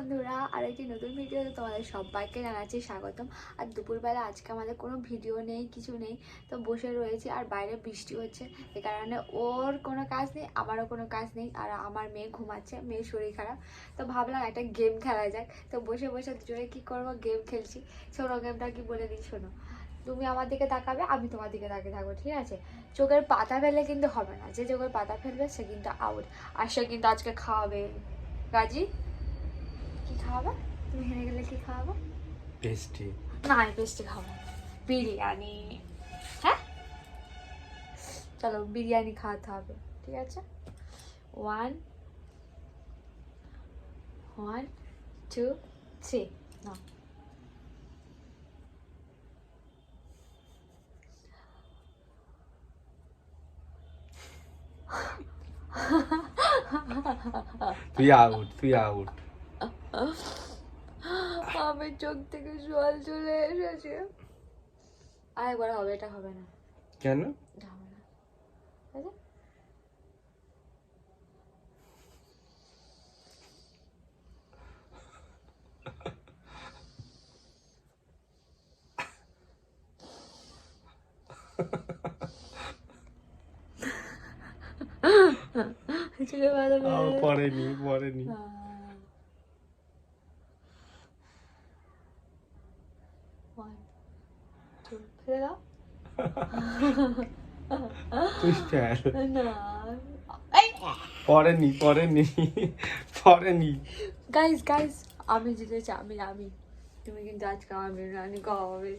বন্ধুরা, আর একটি নতুন ভিডিওতে তোমাদের সবাইকে জানাচ্ছি স্বাগতম। আর দুপুরবেলা আজকে আমাদের কোনো ভিডিও নেই, কিছু নেই, তো বসে রয়েছি আর বাইরে বৃষ্টি হচ্ছে। এ কারণে ওর কোনো কাজ নেই, আমারও কোনো কাজ নেই, আর আমার মেয়ে ঘুমাচ্ছে, মেয়ের শরীর খারাপ। তো ভাবলাম একটা গেম খেলা যাক। তো বসে বসে দুজনে কী করব গেম খেলছি। শোনো গেমটা কি বলে দিই, শোনো। তুমি আমার দিকে তাকাবে, আমি তোমার দিকে তাকিয়ে থাকব, ঠিক আছে? চোখের পাতা ফেললে কিন্তু হবে না। যে চোখের পাতা ফেলবে, সে কিন্তু আউট আর সে কিন্তু আজকে খাওয়াবে গাজি কি খাওয়াবে তুমি হেরে গেলে কি খাওয়াবে টেস্টি না আমি পেস্টে খাব না। বিরিয়ানি হ্যাঁ চলো বিরিয়ানি খাওয়াতে হবে ঠিক আছে ওয়ান ওয়ান টু থ্রি না তুই আউট তুই আউট আমার চোখ থেকে জল চলে এসেছে। আরেকবার হবে এটা হবে না। কেন? এটা হবে না। ঠিক আছে? ওয়ান টু ফেলে দাও তুই স্টাইল না এই পড়েনি পড়েনি। পড়েনি গাইস গাইস আমি জিতেছি আমি আমি। তুমি কিন্তু আজকে আমার বিরিয়ানি খাওয়াবে